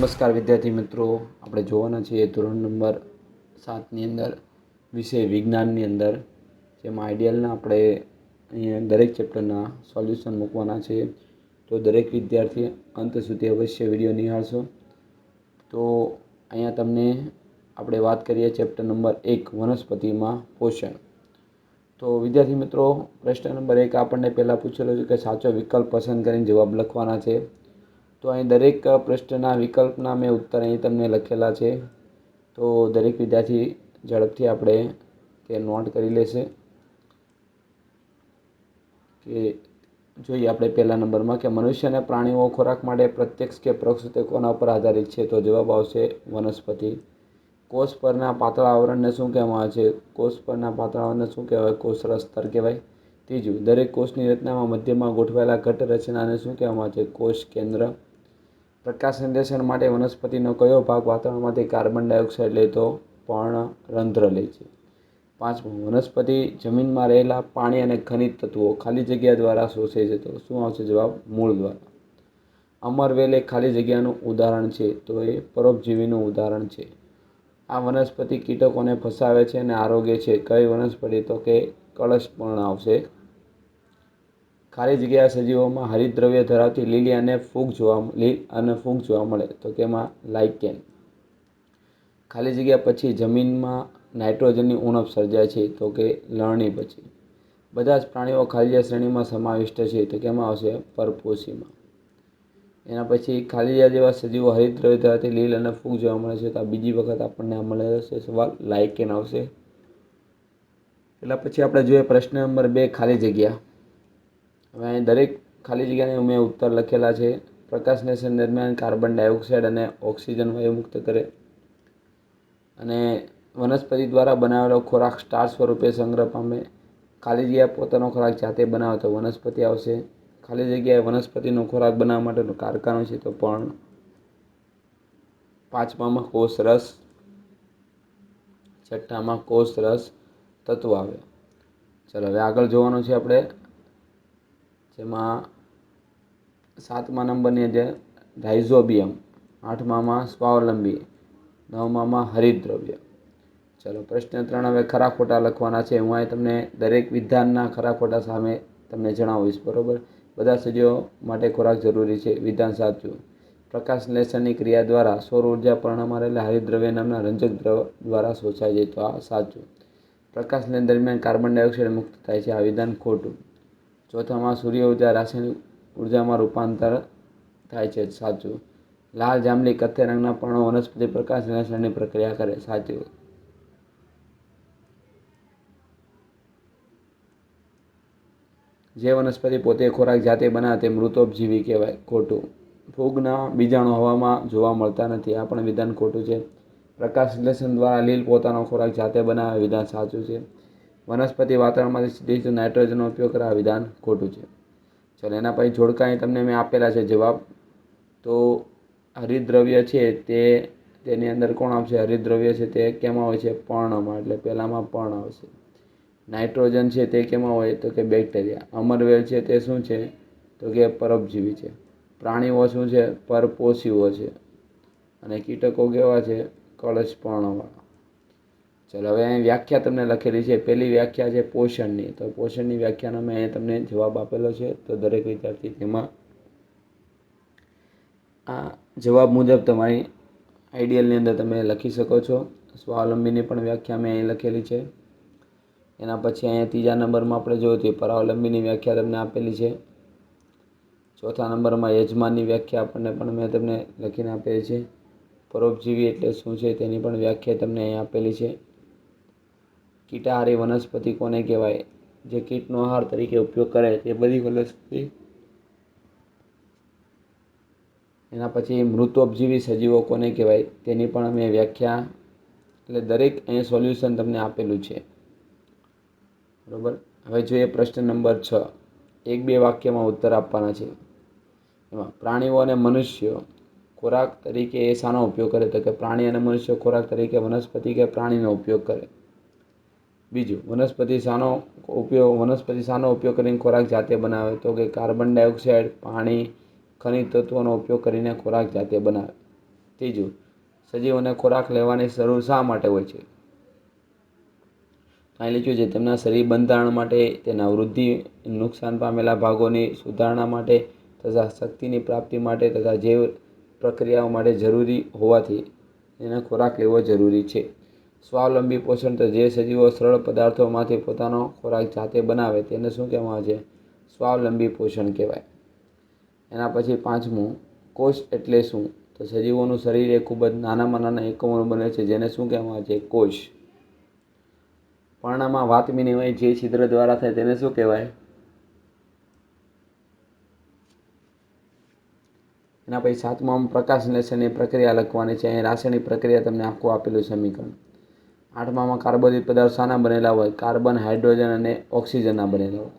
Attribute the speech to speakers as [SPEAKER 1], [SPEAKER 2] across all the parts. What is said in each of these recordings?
[SPEAKER 1] નમસ્કાર વિદ્યાર્થી મિત્રો. આપણે જોવાના છીએ ધોરણ નંબર સાતની અંદર વિષય વિજ્ઞાનની અંદર, જેમાં આઈડિયલના આપણે અહીંયા દરેક ચેપ્ટરના સોલ્યુશન મૂકવાના છે. તો દરેક વિદ્યાર્થી અંત સુધી અવશ્ય વીડિયો નિહાળશો. તો અહીંયા તમને આપણે વાત કરીએ ચેપ્ટર નંબર એક, વનસ્પતિમાં પોષણ. તો વિદ્યાર્થી મિત્રો, પ્રશ્ન નંબર એક આપણને પહેલાં પૂછેલો છે કે સાચો વિકલ્પ પસંદ કરીને જવાબ લખવાના છે. તો અહીં દરેક પ્રશ્નના વિકલ્પના મેં ઉત્તર અહીં તમને લખેલા છે. તો દરેક વિદ્યાર્થી ઝડપથી આપણે તે નોટ કરી લેશે. કે જોઈએ આપણે પહેલા નંબરમાં કે મનુષ્ય અને પ્રાણીઓ ખોરાક માટે પ્રત્યક્ષ કે પરોક્ષ રીતે કોના પર આધારિત છે. તો જવાબ આવશે વનસ્પતિ. કોષ પરના પાતળા આવરણને શું કહેવામાં આવે છે? કોષ પરના પાતળા આવરણને શું કહેવાય? કોષરસ સ્તર કહેવાય. ત્રીજું, દરેક કોષની રચનામાં મધ્યમાં ગોઠવાયેલા ઘટ રચનાને શું કહેવામાં આવે છે? કોષ કેન્દ્ર પ્રકાશ સંશ્લેષણ માટે વનસ્પતિનો કયો ભાગ વાતાવરણમાંથી કાર્બન ડાયોક્સાઇડ લે તો પર્ણરંધ્ર લે છે? પાંચમું, વનસ્પતિ જમીનમાં રહેલા પાણી અને ખનિજ તત્વો ખાલી જગ્યા દ્વારા શોષે છે તો શું આવશે જવાબ? મૂળ દ્વારા. અમરવેલ એ ખાલી જગ્યાનું ઉદાહરણ છે તો એ પરોપજીવીનું ઉદાહરણ છે. આ વનસ્પતિ કીટકોને ફસાવે છે અને આરોગ્ય છે. કઈ વનસ્પતિ તો કે કળશપર્ણ આવશે? ખાલી જગ્યા સજીવોમાં હરિતદ્રવ્ય ધરાવતી લીલી અને ફૂગ જોવા લીલ અને ફૂગ જોવા મળે, તો તેમાં લાઇકેન. ખાલી જગ્યા પછી જમીનમાં નાઇટ્રોજનની ઉણપ સર્જાય છે, તો કે લણણી પછી. બધા જ પ્રાણીઓ ખાલી શ્રેણીમાં સમાવિષ્ટ છે, તો કેમાં આવશે? પરપોષીમાં એના પછી ખાલીજા જેવા સજીવો હરિતદ્રવ્ય ધરાવતી લીલ અને ફૂગ જોવા મળે છે, તો આ બીજી વખત આપણને આ મળે છે સવાલ, લાઇકેન આવશે? એટલે પછી આપણે જોઈએ પ્રશ્ન નંબર બે, ખાલી જગ્યા. અહીં દરેક ખાલી જગ્યાને મેં ઉત્તર લખેલા છે. પ્રકાશ નિસર્ગ દરમિયાન કાર્બન ડાયોક્સાઇડ અને ઓક્સિજન વાયુ મુક્ત કરે. અને વનસ્પતિ દ્વારા બનાવેલો ખોરાક સ્ટાર સ્વરૂપે સંગ્રહ પામે. ખાલી જગ્યા પોતાનો ખોરાક જાતે બનાવે તો વનસ્પતિ આવશે. ખાલી જગ્યાએ વનસ્પતિનો ખોરાક બનાવવા માટેનું કારખાનું છે તો પણ પાંચમામાં કોષ રસ, છઠ્ઠામાં કોષ રસ તત્વ આવે. ચલો, હવે આગળ જોવાનું છે આપણે. જેમાં સાતમા નંબરની અંદર રાઇઝોબિયમ, આઠમામાં સ્વાવલંબી, નવમામાં હરિદ્રવ્ય. ચલો પ્રશ્ન ત્રણ હવે ખરા ખોટા લખવાના છે. હું અહીં તમને દરેક વિધાનના ખરા ખોટા સામે તમને જણાવીશ, બરાબર? બધા સજીવો માટે ખોરાક જરૂરી છે. વિધાન સાચું. પ્રકાશ સંશ્લેષણની ક્રિયા દ્વારા સૌર ઊર્જા પરિણામમાં રહેલા હરિદ્રવ્ય નામના રંજક દ્રવ દ્વારા શોષાય છે. તો આ સાચું. પ્રકાશ સંશ્લેષણ દરમિયાન કાર્બન ડાયોક્સાઇડ મુક્ત થાય છે. આ વિધાન ખોટું. ચોથામાં સૂર્ય ઊર્જા રાસાયણિક ઉર્જામાં રૂપાંતર થાય છે. સાચું. લાલ જાંબલી કથ્થઈ રંગના પર્ણો વનસ્પતિ પ્રકાશ સંશ્લેષણની પ્રક્રિયા કરે. સાચું. જે વનસ્પતિ પોતે ખોરાક જાતે બનાવે તે મૃતોપજીવી કહેવાય. ખોટું. ફૂગના બીજાણુ હવામાં જોવા મળતા નથી. આ પણ વિધાન ખોટું છે. પ્રકાશ સંશ્લેષણ દ્વારા લીલ પોતાનો ખોરાક જાતે બનાવે. વિધાન સાચું છે. વનસ્પતિ વાતાવરણમાંથી સીધી જ નાઇટ્રોજનનો ઉપયોગ કરવા વિધાન ખોટું છે. ચાલો, એના પછી જોડકા અહીં તમને મેં આપેલા છે જવાબ. તો હરિદ્રવ્ય છે તે, તેની અંદર કોણ આવશે? હરિદ્રવ્ય છે તે કેમાં હોય છે? પર્ણમાં, એટલે પહેલામાં પર્ણ આવશે. નાઇટ્રોજન છે તે કેમાં હોય? તો કે બેક્ટેરિયા. અમરવેલ છે તે શું છે? તો કે પરોપજીવી છે. પ્રાણીઓ શું છે? પરપોષીઓ છે. અને કીટકો કેવા છે? કળશ પર્ણવાળા. ચલો, હવે અહીં વ્યાખ્યા તમને લખેલી છે. પહેલી વ્યાખ્યા છે પોષણની. તો પોષણની વ્યાખ્યાનો મેં અહીંયા તમને જવાબ આપેલો છે. તો દરેક વિદ્યાર્થી તેમાં આ જવાબ મુજબ તમારી આઈડિયલની અંદર તમે લખી શકો છો. સ્વાવલંબીની પણ વ્યાખ્યા મેં અહીં લખેલી છે. એના પછી અહીંયા ત્રીજા નંબરમાં આપણે જોયું તો પરાવલંબીની વ્યાખ્યા તમને આપેલી છે. ચોથા નંબરમાં યજમાનની વ્યાખ્યા આપણને પણ મેં તમને લખીને આપેલી છે. પરોપજીવી એટલે શું છે તેની પણ વ્યાખ્યા તમને અહીં આપેલી છે. કીટાહારી વનસ્પતિ કોને કહેવાય? જે કીટનો આહાર તરીકે ઉપયોગ કરે તે બધી વનસ્પતિ. એના પછી મૃતોપજીવી સજીવો કોને કહેવાય? તેની પણ મેં વ્યાખ્યા. એટલે દરેક અહીં સોલ્યુશન તમને આપેલું છે. બરાબર? હવે જોઈએ પ્રશ્ન નંબર છ. એક બે વાક્યમાં ઉત્તર આપવાના છે. એમાં, પ્રાણીઓ અને મનુષ્યો ખોરાક તરીકે એ શાનો ઉપયોગ કરે? તો કે પ્રાણી અને મનુષ્ય ખોરાક તરીકે વનસ્પતિ કે પ્રાણીનો ઉપયોગ કરે? બીજું, વનસ્પતિ શાનો ઉપયોગ, વનસ્પતિ શાનો ઉપયોગ કરીને ખોરાક જાતે બનાવે. તો કે કાર્બન ડાયોક્સાઇડ, પાણી, ખનિજ તત્વોનો ઉપયોગ કરીને ખોરાક જાતે બનાવે. ત્રીજું, સજીવોને ખોરાક લેવાની જરૂર શા માટે હોય છે? અહીં લખ્યું છે, તેમના શરીર બંધારણ માટે, તેના વૃદ્ધિ, નુકસાન પામેલા ભાગોની સુધારણા માટે, તથા શક્તિની પ્રાપ્તિ માટે, તથા જૈવ પ્રક્રિયાઓ માટે જરૂરી હોવાથી, એને ખોરાક લેવો જરૂરી છે. સ્વાવલંબી પોષણ તો જે સજીવો સરળ પદાર્થોમાંથી પોતાનો ખોરાક જાતે બનાવે તેને શું કહેવામાં આવે છે? સ્વાવલંબી પોષણ કહેવાય. એના પછી પાંચમું, કોષ એટલે શું? તો સજીવોનું શરીર એ ખૂબ જ નાનામાં નાના એકમોનું બને છે જેને શું કહેવામાં આવે છે? કોષ. પર્ણમાં વાત વિનિમય જે છિદ્ર દ્વારા થાય તેને શું કહેવાય? એના પછી સાતમા પ્રકાશ લેશનની પ્રક્રિયા લખવાની છે. અહીં રાસાયણિક પ્રક્રિયા તમને આખું આપેલું સમીકરણ. આઠમામાં કાર્બોદિત પદાર્થ શાના બનેલા હોય? કાર્બન, હાઇડ્રોજન અને ઓક્સિજનના બનેલા હોય.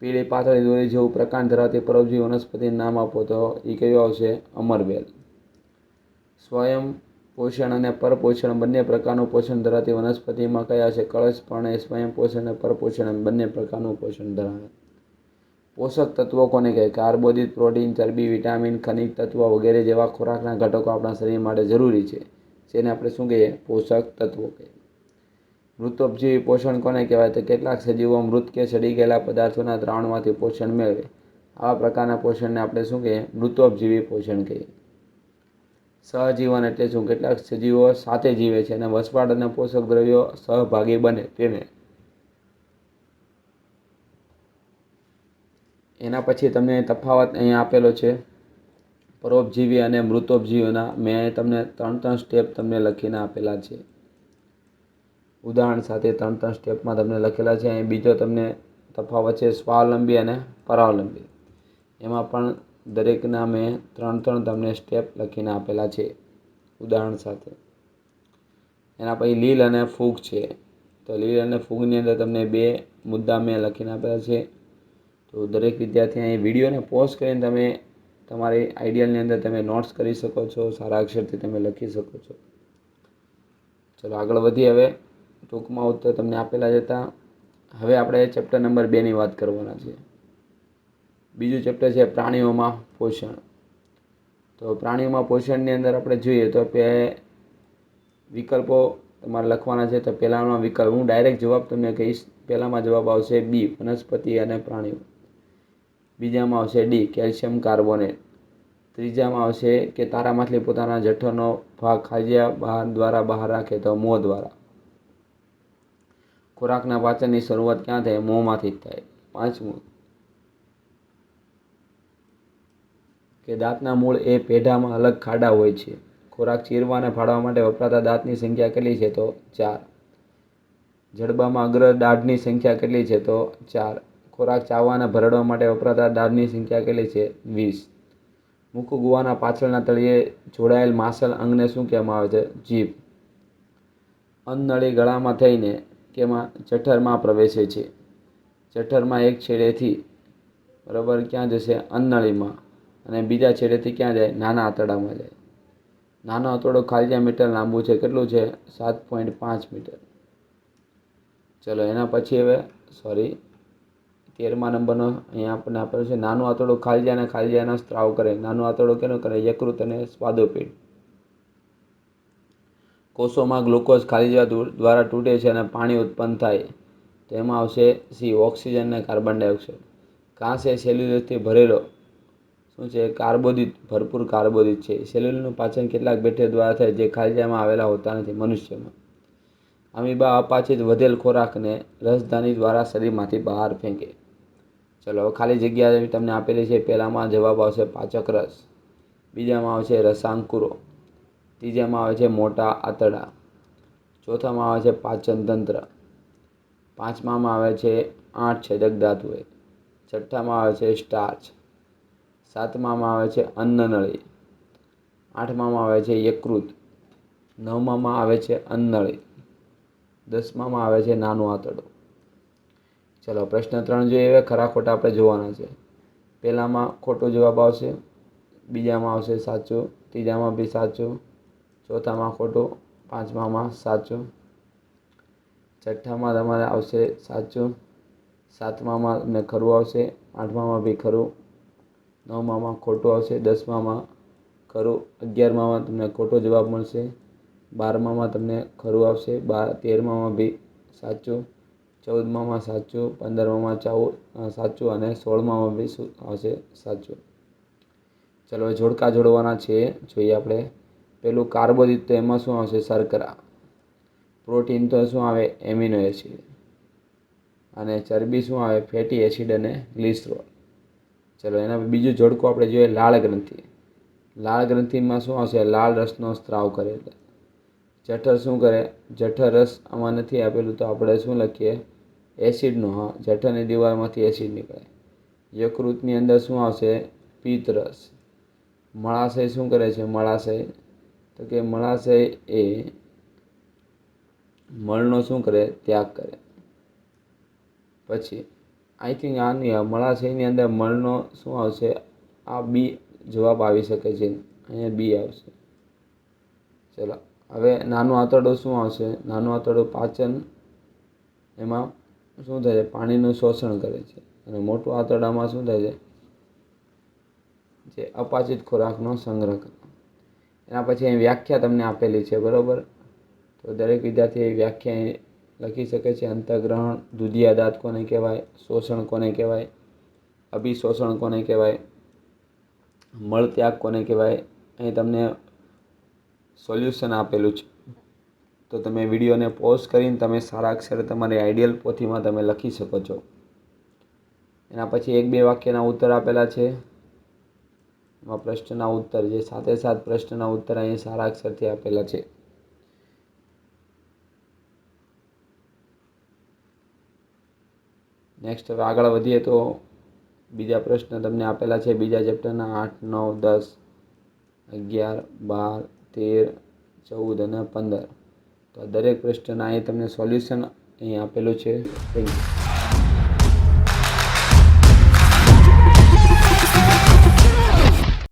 [SPEAKER 1] પીળી પાતળી દોરી જેવું પ્રકાંડ ધરાવતી પરોપજી વનસ્પતિનું નામ આપો તો એ કયું આવશે? અમરવેલ. સ્વયં પોષણ અને પરપોષણ બંને પ્રકારનું પોષણ ધરાવતી વનસ્પતિમાં કયા છે? કળશ પણ એ સ્વયં પોષણ અને પરપોષણ એમ બંને પ્રકારનું પોષણ ધરાવે. પોષક તત્વો કોને કહે? કાર્બોદિત પ્રોટીન, ચરબી, વિટામિન, ખનિજ તત્વો વગેરે જેવા ખોરાકના ઘટકો આપણા શરીર માટે જરૂરી છે. જેને આપણે શું કહીએ? પોષક તત્વો કહીએ. મૃતોપજીવી પોષણ કોને કહેવાય? તો કેટલાક સજીવો મૃત કે સડી ગયેલા પદાર્થોના દ્રાવણમાંથી પોષણ મેળવે. આવા પ્રકારના પોષણને આપણે શું કહીએ? મૃતોપજીવી પોષણ કહીએ. સહજીવન એટલે શું? કેટલાક સજીવો સાથે જીવે છે અને વસવાટ અને પોષક દ્રવ્યો સહભાગી બને તેને. એના પછી તમને તફાવત અહીંયા આપેલો છે. પરોપજીવી અને મૃતોપજીવીઓના મેં તમને ત્રણ ત્રણ સ્ટેપ તમને લખીને આપેલા છે. ઉદાહરણ સાથે ત્રણ ત્રણ સ્ટેપમાં તમને લખેલા છે. અહીં બીજો તમને તફાવત છે સ્વાવલંબી અને પરાવલંબી. એમાં પણ દરેકના મેં ત્રણ ત્રણ તમને સ્ટેપ લખીને આપેલા છે ઉદાહરણ સાથે. એના પછી લીલ અને ફૂગ છે. તો લીલ અને ફૂગની અંદર તમને બે મુદ્દા મેં લખીને આપેલા છે. તો દરેક વિદ્યાર્થી અહીં વિડીયોને પોઝ કરીને તમે તમારી આઈડિયલની અંદર તમે નોટ્સ કરી શકો છો, સારા અક્ષરથી તમે લખી શકો છો. ચલો આગળ વધીએ હવે. ટૂંકમાં ઉત્તર તમને આપેલા જતા હવે આપણે ચેપ્ટર નંબર બેની વાત કરવાના છે બીજું ચેપ્ટર છે પ્રાણીઓમાં પોષણ. તો પ્રાણીઓમાં પોષણની અંદર આપણે જોઈએ તો પે વિકલ્પો તમારે લખવાના છે. તો પહેલાંનો વિકલ્પ, હું ડાયરેક્ટ જવાબ તમને કહીશ. પહેલાંમાં જવાબ આવશે બી, વનસ્પતિ અને પ્રાણીઓ. બીજામાં આવશે ડી, કેલ્શિયમ કાર્બોનેટ. ત્રીજામાં આવશે કે તારામાંથી પોતાના જઠરનો ભાગ ખાજિયા બહાર દ્વારા બહાર રાખે તો મોં દ્વારા. ખોરાકના પાચનની શરૂઆત ક્યાં થાય? મોંમાંથી જ થાય. પાંચમું. કે દાંતના મૂળ એ પેઢામાં અલગ ખાડા હોય છે. ખોરાક ચીરવા અને ફાડવા માટે વપરાતા દાંતની સંખ્યા કેટલી છે તો ચાર. જડબામાં અગ્ર દાઢની સંખ્યા કેટલી છે તો ચાર. ખોરાક ચાવવા અને ભરડવા માટે વપરાતા દાબની સંખ્યા કેટલી છે? વીસ. મુખ ગુવાના પાછળના તળિયે જોડાયેલ માસલ અંગને શું કહેવામાં આવે છે? જીભ. અન્નળી ગળામાં થઈને કેમાં જઠરમાં પ્રવેશે છે. જઠરમાં એક છેડેથી બરાબર ક્યાં જશે? અન્નળીમાં અને બીજા છેડેથી ક્યાં જાય? નાના આંતરડામાં જાય. નાનો આંતરડો ખાલી મીટર લાંબુ છે, કેટલું છે? સાત પોઈન્ટ પાંચ મીટર. ચલો, એના પછી હવે સોરી તેરમા નંબરનો અહીંયા આપણને આપેલો છે. નાનું આંતરડું ખાલજા અને ખાલજાનો સ્ત્રાવ કરે. નાનું આંતરડું કેનું કરે? યકૃત અને સ્વાદોપીઠ કોષોમાં ગ્લુકોઝ ખાલીજા દ્વારા તૂટે છે અને પાણી ઉત્પન્ન થાય. તો એમાં આવશે સી, ઓક્સિજન અને કાર્બન ડાયોક્સાઇડ. કાંસ એ સેલ્યુલથી ભરેલો. શું છે? કાર્બોદિત. ભરપૂર કાર્બોદિત છે. સેલ્યુલનું પાચન કેટલાક બેઠે દ્વારા થાય જે ખાલીજામાં આવેલા હોતા નથી, મનુષ્યમાં. અમીબા અપાચિત વધેલ ખોરાકને રસધાની દ્વારા શરીરમાંથી બહાર ફેંકે. ચલો ખાલી જગ્યા તમને આપેલી છે. પહેલામાં જવાબ આવશે પાચક રસ. બીજામાં આવશે રસાંકુરો. ત્રીજામાં આવે છે મોટા આંતરડા. ચોથામાં આવે છે પાચન તંત્ર. પાંચમામાં આવે છે આઠ છેદક ધાતુએ છઠ્ઠામાં આવે છે સ્ટાર્ચ. સાતમામાં આવે છે અન્નનળી આઠમામાં આવે છે યકૃત. નવમામાં આવે છે અન્નળી દસમામાં આવે છે નાનું આંતરડું. ચલો, પ્રશ્ન ત્રણ જોઈએ હવે ખરા ખોટા આપણે જોવાના છે. પહેલામાં ખોટો જવાબ આવશે, બીજામાં આવશે સાચું, ત્રીજામાં બી સાચું, ચોથામાં ખોટું, પાંચમામાં સાચું, છઠ્ઠામાં તમારે આવશે સાચું, સાતમામાં તમને ખરું આવશે, આઠમામાં બી ખરું, નવમામાં ખોટું આવશે, દસમામાં ખરું અગિયારમાં તમને ખોટો જવાબ મળશે, બારમામાં તમને ખરું આવશે, બાર, તેરમામાં બી સાચું ચૌદમામાં સાચું, પંદરમામાં ચૌદ સાચું અને સોળમામાં બી શું આવશે સાચું. ચલો હવે જોડકા જોડવાના છે. જોઈએ આપણે. પેલું કાર્બોદિત તો એમાં શું આવશે? શર્કરા. પ્રોટીન તો શું આવે? Amino acid. અને ચરબી શું આવે? ફેટી એસિડ અને ગ્લિસરોલ. ચલો, એના બીજું જોડકું આપણે જોઈએ લાળ ગ્રંથિ. લાળ ગ્રંથિમાં શું આવશે? લાળ રસનો સ્ત્રાવ કરે એટલે. જઠર શું કરે? જઠર રસ આમાં નથી આપેલું, તો આપણે શું લખીએ? એસિડનું, હા, જઠરની દીવાલમાંથી એસિડ નીકળે. યકૃતની અંદર શું આવશે? પિત્તરસ મળાશય શું કરે છે? મળાશય. તો કે મળાશય એ મળનો શું કરે? ત્યાગ કરે. પછી આઈ થિંક આની મળાશયની અંદર મળનો શું આવશે? આ બી જવાબ આવી શકે છે. અહીંયા બી આવશે. ચલો, હવે નાનું આંતરડું શું આવશે? નાનું આંતરડું પાચન એમાં શું થાય છે? પાણીનું શોષણ કરે છે. અને મોટું આંતરડામાં શું થાય છે? જે અપાચિત ખોરાકનો સંગ્રહ કરે એના પછી અહીં વ્યાખ્યા તમને આપેલી છે, બરાબર? તો દરેક વિદ્યાર્થી એ વ્યાખ્યા લખી શકે છે. અંતઃગ્રહણ દુધિયા દાંત કોને કહેવાય? શોષણ કોને કહેવાય? અભિશોષણ કોને કહેવાય? મળત્યાગ કોને કહેવાય? અહીં તમને સોલ્યુશન આપેલું છે. તો તમે વિડીયોને પોઝ કરીને તમે સારા અક્ષરે તમારી આઈડિયલ પોથીમાં તમે લખી શકો છો. એના પછી એક બે વાક્યના ઉત્તર આપેલા છે. એમાં પ્રશ્નના ઉત્તર જે સાથે સાથ પ્રશ્નના ઉત્તર અહીં સારા અક્ષરથી આપેલા છે. નેક્સ્ટ હવે આગળ વધીએ તો બીજા પ્રશ્ન તમને આપેલા છે. બીજા ચેપ્ટરના આઠ, નવ, દસ, અગિયાર, બાર, તેર, ચૌદ અને પંદર. તો દરેક પ્રશ્નના અહીં તમને સોલ્યુશન અહીં આપેલું છે. Thank you